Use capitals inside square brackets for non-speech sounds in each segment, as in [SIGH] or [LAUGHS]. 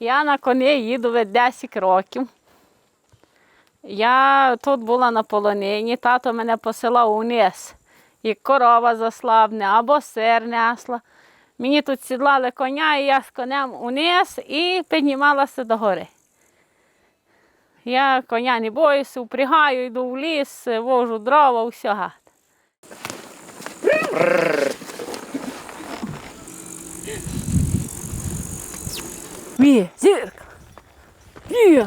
Я на коні їду від 10 років. Я тут була на полонині, тато мене посилав униз. І корова заслабне, або сир несла. Мені тут сідлали коня, і я з конем униз і піднімалася до гори. Я коня не боюся, впрягаю, йду в ліс, вожу дрова, все Ві, зірка. Ві.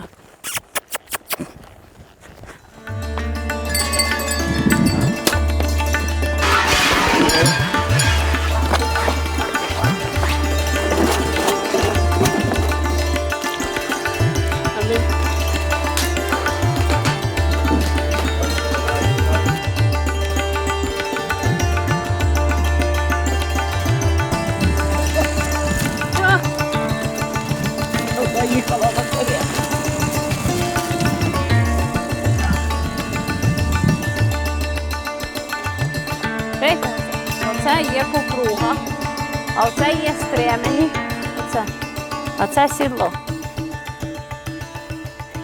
Це сідло.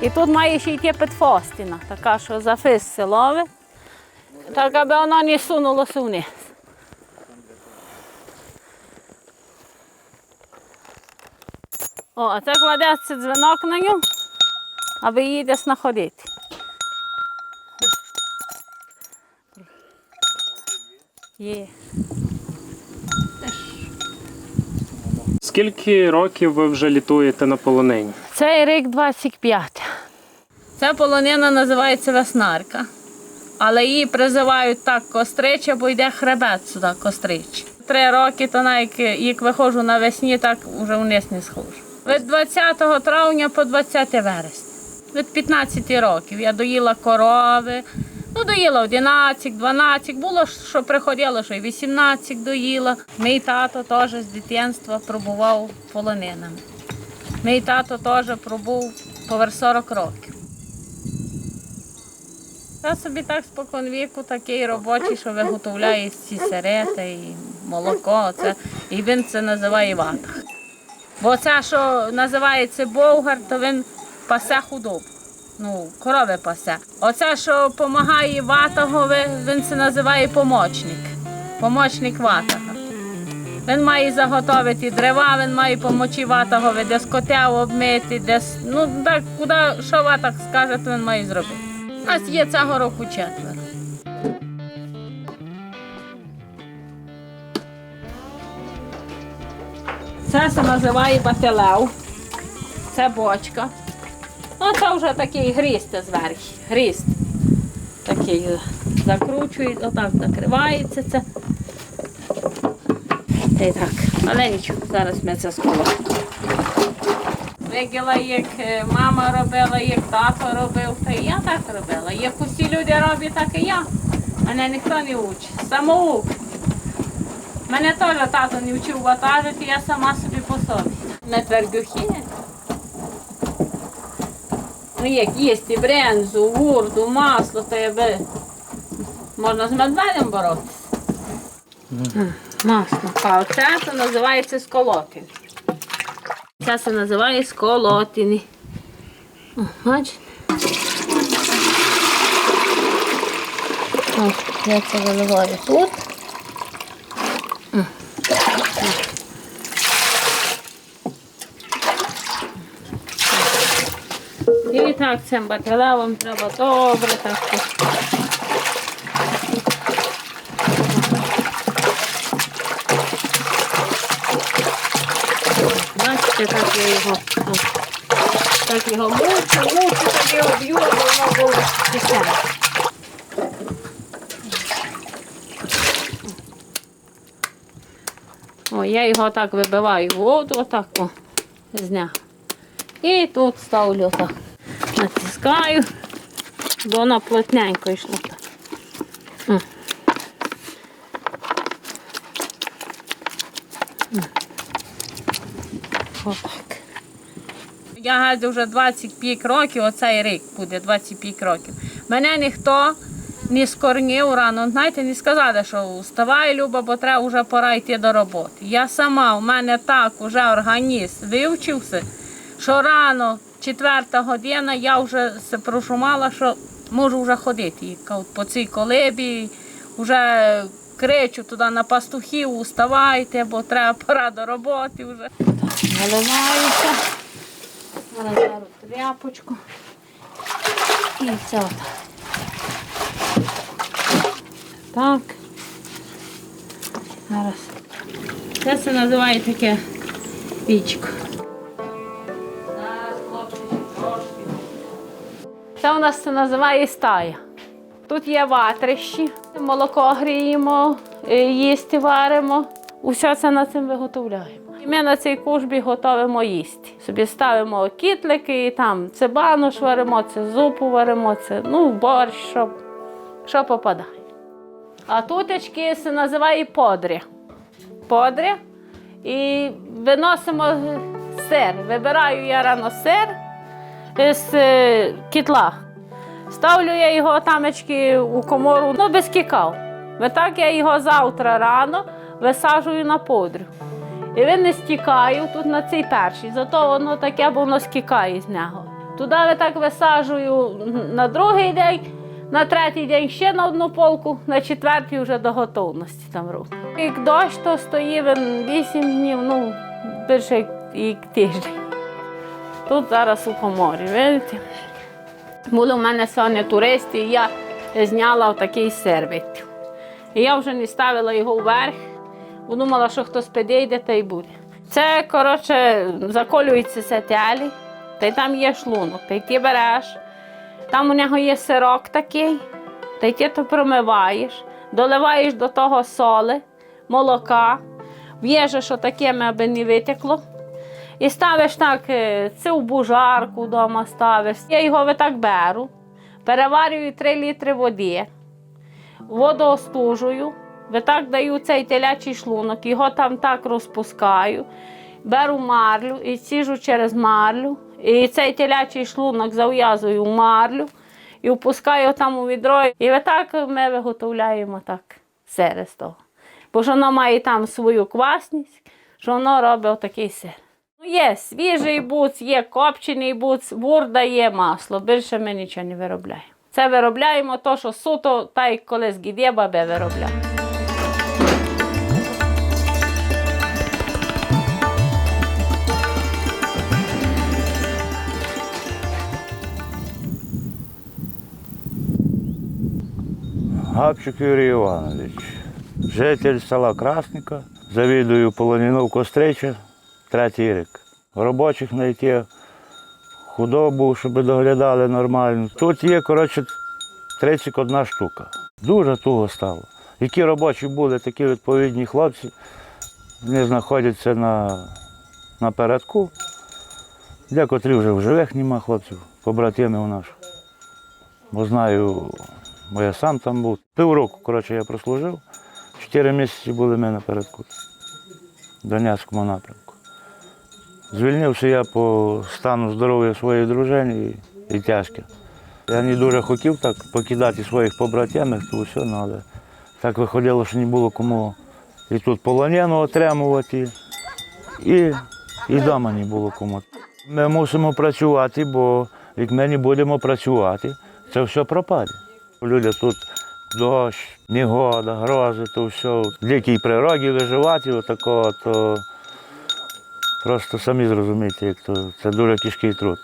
І тут має ще йти підфостіна, така, що зафис силове, так аби воно не сунулося вниз. О, а це кладеться дзвінок на нього, аби її десь знаходити. Є. Скільки років ви вже літуєте на полонині? Цей рік 25. Ця полонина називається веснарка. Але її призивають так кострича, бо йде хребет сюди кострич. Три роки, то навіть як виходжу навесні, так вже вниз не схожу. Від 20 травня по 20 вересня. Від 15 років я доїла корови, ну доїла 11, 12, було що приходило, що й 18 доїла. Мій тато теж з дитинства пробував полонинами. Мій тато теж пробув поверх 40 років. Я собі так спокон віку такий робочий, що виготовляє ці сирети і молоко. Це, і він це називає ватах. Бо це, що називається болгар, то він пасе худобу. Ну, корови пасе. Оце, що допомагає ватагові, він це називає помічник. Помічник ватага. Він має заготовити дерева, він має помочі ватагові, десь котя обмити, десь, ну так, куди що ватаг скаже, то він має зробити. У нас є цього року четверо. Це називає бателев. Це бочка. Ну, це вже такий гріст зверху. Гріст. Такий е, закручують, отак закривається це. Та й так. Але нічого, зараз ми це скоро. Виділа, як е, мама робила, як тато робив, та і я так робила. Як усі люди роблять, так і я. Мене ніхто не вчить. Самоук. Мене теж тато не вчив ватажити, я сама собі по собі. На твердюхи. Ну як їсти брензу, гурду, масло, то я би можна з медведем боротися. Масло. А оце це називається сколотин. Це се називає сколотини. О, Бачите? Ось, я це виливаю тут. Так цим бакалавом треба добре так. Бачите, як я його так його мучу, мучу, тоді об'ю, аби воно було кисне. О, я його так вибиваю воду, отак о, з нього. І тут ставлю так. Натискаю, бо воно плотненько. Отак. Я гадю вже 25 років, оцей рік буде 25 років. Мене ніхто не скорнів рано. Знаєте, не сказали, що вставай, Люба, бо треба вже пора йти до роботи. Я сама, у мене так уже організм вивчився, що рано, четверта година, я вже се прошумала, що можу вже ходити. По цій колибі вже кричу туди на пастухів, уставайте, бо треба [LAUGHS] пора до роботи вже. Наливаюся. Зараз тряпочку. І все. Так. Зараз. Це се називає таке пічко. Це у нас це називає стая. Тут є ватрищі, молоко гріємо, е, їсти варимо. Усе це на цим виготовляємо. І ми на цій кужбі готуємо їсти. Собі ставимо кітлики, і там це варимо, це зупу варимо, це ну, борщ, що, що попадає. А тутечки це називає подря. Подря. І виносимо сир. Вибираю я рано сир з е, кітла. Ставлю я його тамечки у комору, ну без кікав. Так я його завтра рано висаджую на подрю. І він не стікає тут на цей перший, зато воно таке, бо воно скікає з нього. Туди я так висаджую на другий день, на третій день ще на одну полку, на четвертій вже до готовності там роблю. Як дощ, то стоїть він 8 днів, ну більше як тиждень. Тут зараз у коморі, видите? Були в мене сьогодні туристи, і я зняла такий сервіт. І я вже не ставила його вверх, бо думала, що хтось підійде та й буде. Це, коротше, заколюється сетелі, та й там є шлунок, та й ти береш. Там у нього є сирок такий, та й ти то промиваєш, доливаєш до того соли, молока, в'єжеш отакими, аби не витекло. І ставиш так, е, в бужарку вдома ставиш. Я його так беру, переварюю 3 літри води, воду остужую, так даю цей телячий шлунок, його там так розпускаю, беру марлю і сіжу через марлю. І цей телячий шлунок зав'язую в марлю і впускаю там у відро. І отак ми виготовляємо так сири з того. Бо ж воно має там свою квасність, що воно робить отакий сир. Ну, є свіжий буц, є копчений буц, бурда є масло. Більше ми нічого не виробляємо. Це виробляємо то, що суто, та й колись гідє бабе виробляє. Гапчик Юрій Іванович, житель села Красника, завідую полонину Кострича, третій рік. Робочих знайти, худобу, щоб доглядали нормально. Тут є, коротше, 31 штука. Дуже туго стало. Які робочі були, такі відповідні хлопці, вони знаходяться на, на передку. Декотрі вже в живих нема хлопців, побратими у нас. Бо знаю, бо я сам там був. Півроку, коротше, я прослужив. Чотири місяці були ми напередку. В Донецькому напрямку. Звільнився я по стану здоров'я своєї дружини і, і тяжке. Я не дуже хотів так покидати своїх побратимів, то все, але так виходило, що не було кому і тут полонену отримувати, і, і вдома не було кому. Ми мусимо працювати, бо як ми не будемо працювати, це все пропаде. Люди тут дощ, негода, грози, то все. В дикій природі виживати отакого, то просто самі зрозумієте, як то це дуже тяжкий труд.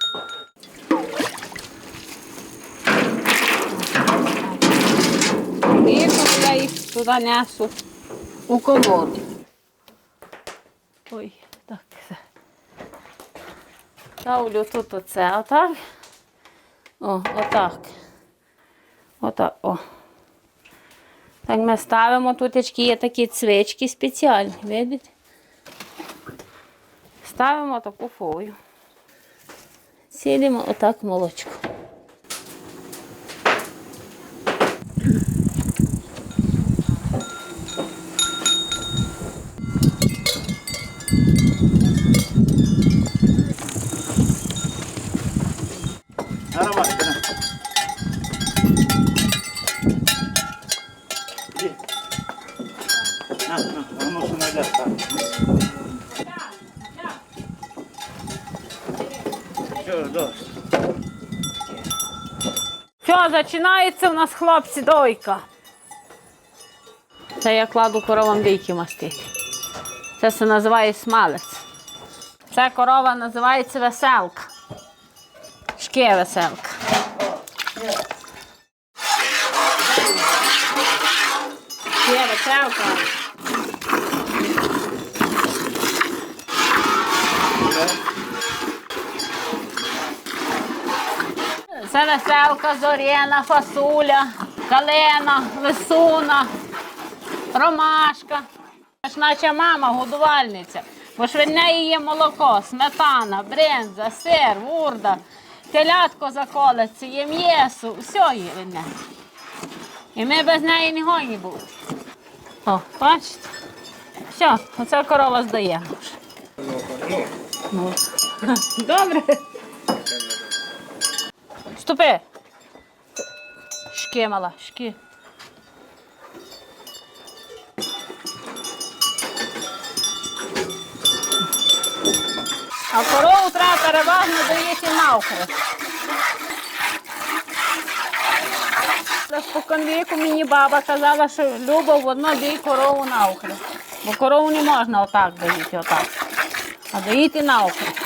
І я їх туди несу у комоду. Ой, так. Ставлю тут оце, отак. О, отак. Отак, о. Так ми ставимо, тут є такі цвички спеціальні, видите? Ставимо таку фою. Сілимо отак молочко. Починається у нас хлопці дойка. Це я кладу коровам дійки мастити. Це се називає смалець. Ця корова називається веселка. Шке веселка. Шке веселка. Це веселка, зорєна, фасуля, калена, лисуна, ромашка. Аж наче мама годувальниця. Бо ж від неї є молоко, сметана, бренза, сир, вурда, телятко заколеться, є м'єсо, все є від неї. І ми без неї не гойні були. О, бачите? Все, оце корова здаємо вже. Ну. Добре. Ступи. Шки мала, шки. А корову треба переважно доїти навхрест. Спокон віку мені баба казала, що любов в одно дій корову навхрест. Бо корову не можна отак доїти, отак. А доїти навхрест.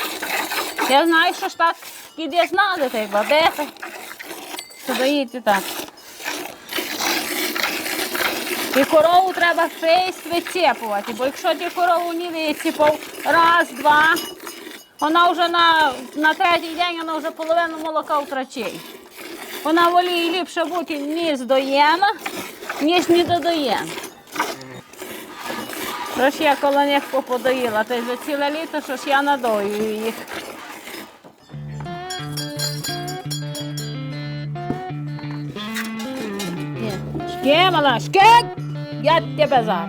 Я знаю, що ж так іде знати, та й бабеха. Що так. І корову треба фейс вицепувати, бо якщо ти корову не виціпав, раз, два, вона вже на, на третій день вона вже половину молока втрачає. Вона воліє ліпше бути не здоєна, ніж не додоєна. Тож я коло них поподоїла, й за ціле літо, що ж я надоюю їх. Gel lan gel. Yat de bezar.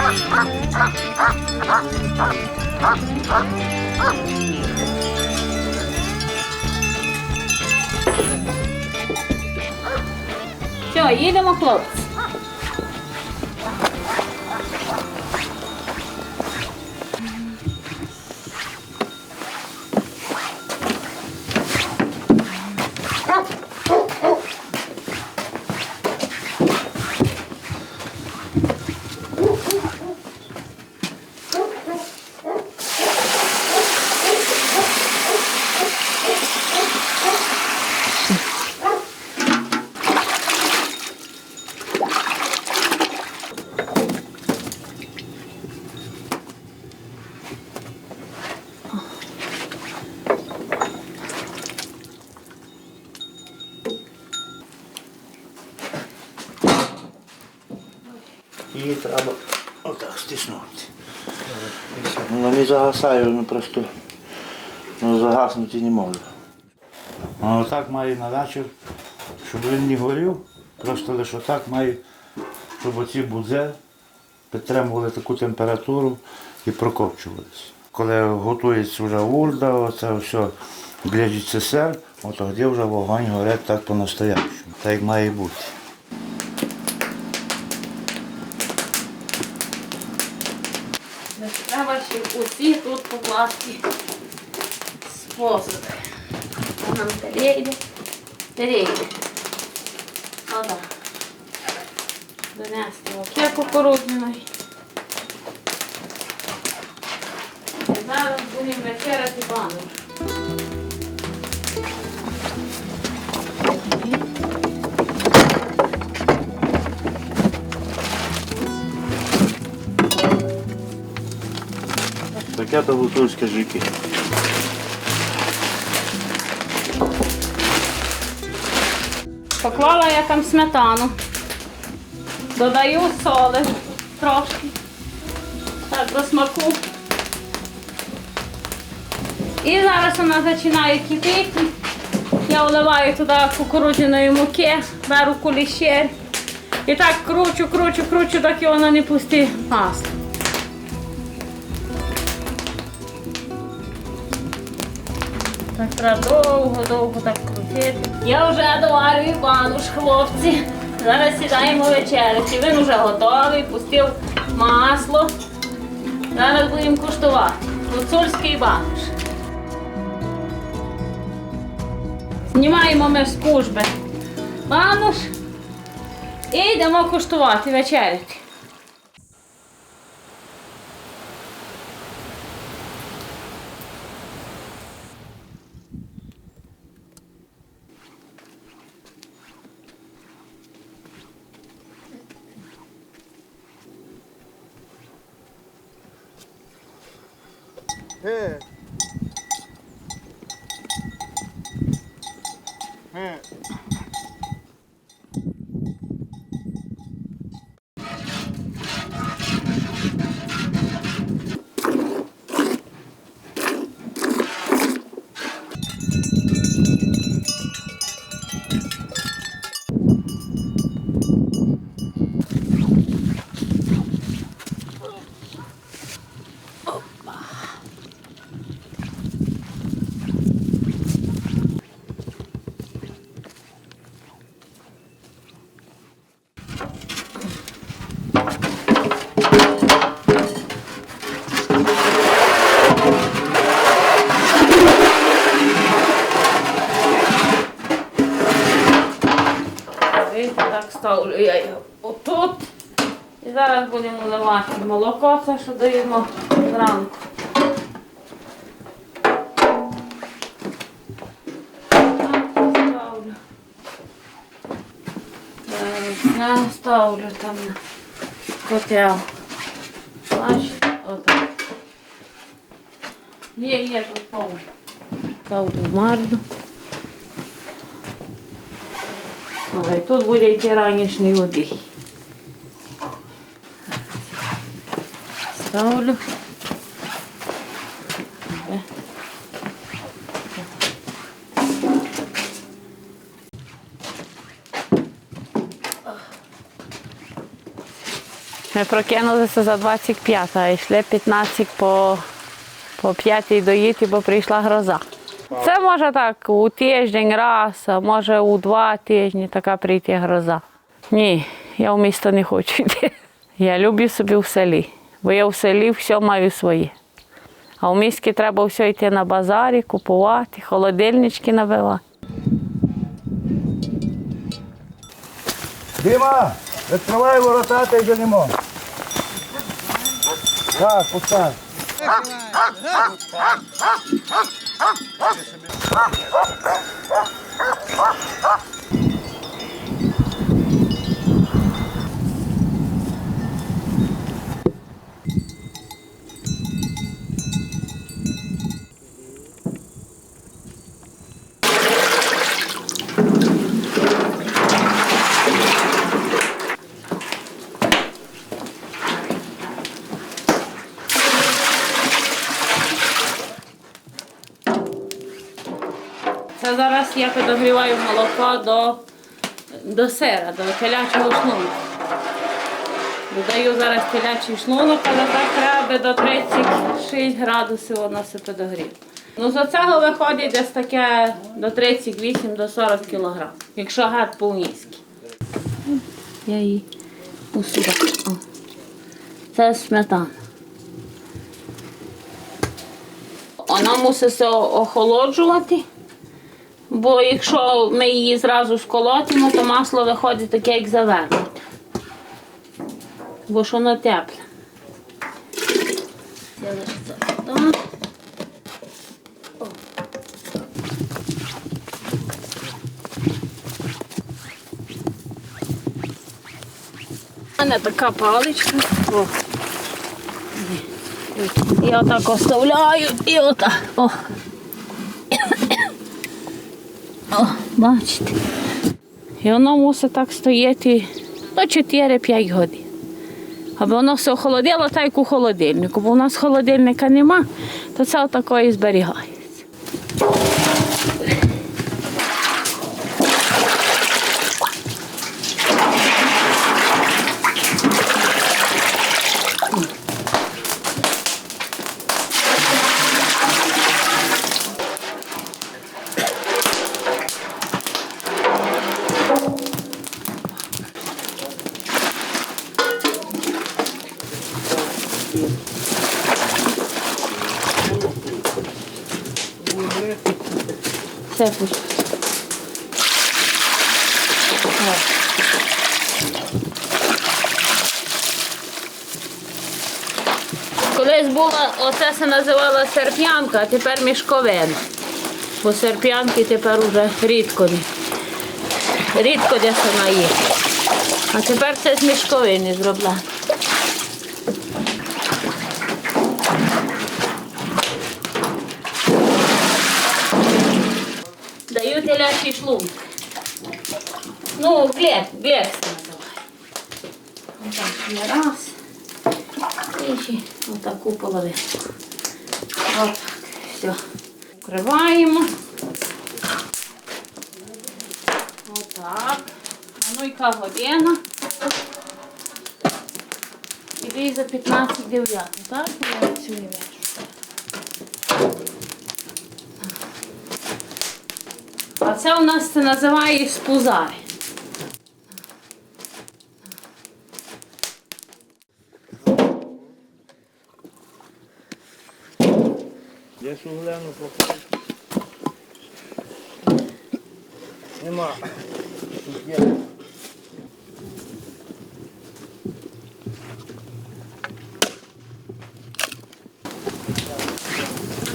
Шке, мала, шке! Я тебе зараз. Все, їдемо, хлопці. Її Вона не загасає, вона просто ну, загаснути не може. А отак має на вечір, щоб він не горів, просто лише отак має, щоб оці будзе підтримували таку температуру і прокопчувалися. Коли готується вже урда, оце все глядиться сир, от тоді вже вогонь горить так по-настоящому, так як має бути. Треба усі тут покласти способи. Нам перейде, перейде. Вода. Донести оке кукурудзяної. Зараз будемо вечеряти бану. Таке то жики. Поклала я там сметану. Додаю соли трошки. Так, до смаку. І зараз вона починає кипіти. Я вливаю туди кукурудзяної муки, беру кулішер. І так кручу, кручу, кручу, доки вона не пусти масло. Так треба довго-довго так крутити. Я вже доварюю бануш, хлопці. Зараз сідаємо вечеряти. Він вже готовий, пустив масло. Зараз будемо куштувати. Гуцульський бануш. Знімаємо ми з кужби бануш і йдемо куштувати вечеряти. Видите, так ставлю я його отут. І зараз будемо вливати молоко, це що даємо зранку. Ставлю. Я ставлю там на котел. Бачите. Є, є, тут повно. Ставлю в марду. Ага, тут буде йти ранішній обій. Ставлю. Ми прокинулися за 25, а йшли 15 по, по 5 доїти, бо прийшла гроза. Це може так у тиждень раз, а може у два тижні така прийти гроза. Ні, я в місто не хочу йти. Я люблю собі в селі, бо я в селі все маю своє. А в місті треба все йти на базарі, купувати, холодильнички набивати. Дима, відкривай ворота та йдемо. Так, пускай. 알겠습니다. Зараз я підогріваю молоко до, до сира, до телячого шлунку. Додаю зараз телячий шлунок, але так треба до 36 градусів воно все підогріє. Ну, за цього виходить десь таке до 38 до 40 кг, якщо гад повністю. Я її усюди. Це сметана. Вона мусить охолоджувати. Бо якщо ми її зразу сколотимо, то масло виходить таке, як завернуте. Бо ж воно тепле. Я лише це У мене така паличка. О. Я отак оставляю і отак. О, бачите. І воно мусить так стояти ну, 4-5 годин. Аби воно все охолодило, так як у холодильнику. Бо у нас холодильника нема, то це отако і зберігається. Це пусть. Колись була, оце се називала серп'янка, а тепер мішковина. Бо серп'янки тепер уже рідко. Рідко де сама є. А тепер це з мішковини зроблено. Даю. Ну, глек, глек це називає. Отак ще раз. І ще отаку половинку. Отак. Все. Вкриваємо. Отак. Ну яка година. Іди за 15 дев'ят. Так? Я А це у нас це називає спузари. Я ж гляну поки. Нема. Тут є.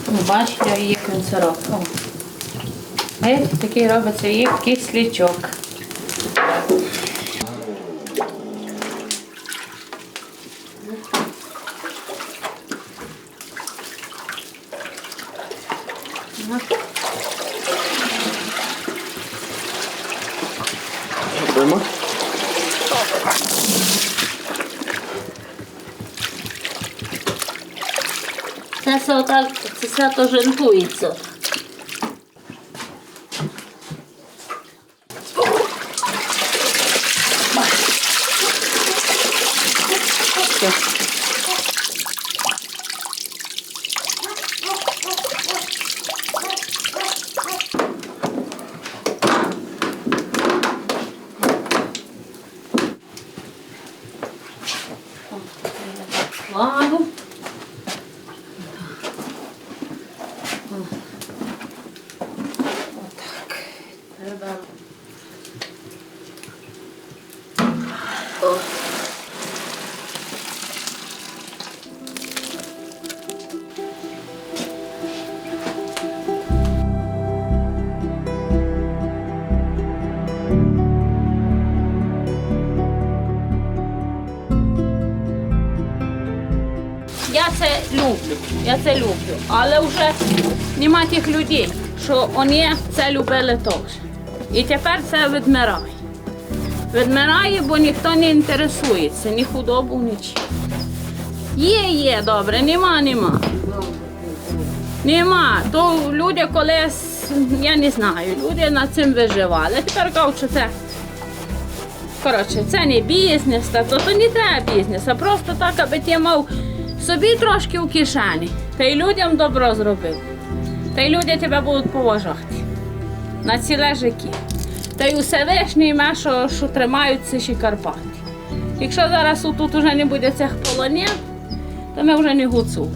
Ну, бачите, є консерватка. Бачите, такий робиться є кислячок. Це все отак, це все то жентується. Я це люблю, але вже нема тих людей, що вони це любили теж. І тепер це відмирає. Відмирає, бо ніхто не інтересується, ні худобу, нічим. Є, є, добре, нема, нема. Нема. То люди колись, я не знаю, люди над цим виживали. Тепер кажуть, це. Коротше, це не бізнес, то не треба бізнес, а просто так, аби ти мав собі трошки у кишені, та й людям добро зробив. Та й люди тебе будуть поважати на ціле життя. Та й усе вишні ме, що, що тримаються ще Карпати. Якщо зараз тут уже не буде цих полонів, то ми вже не гуцули.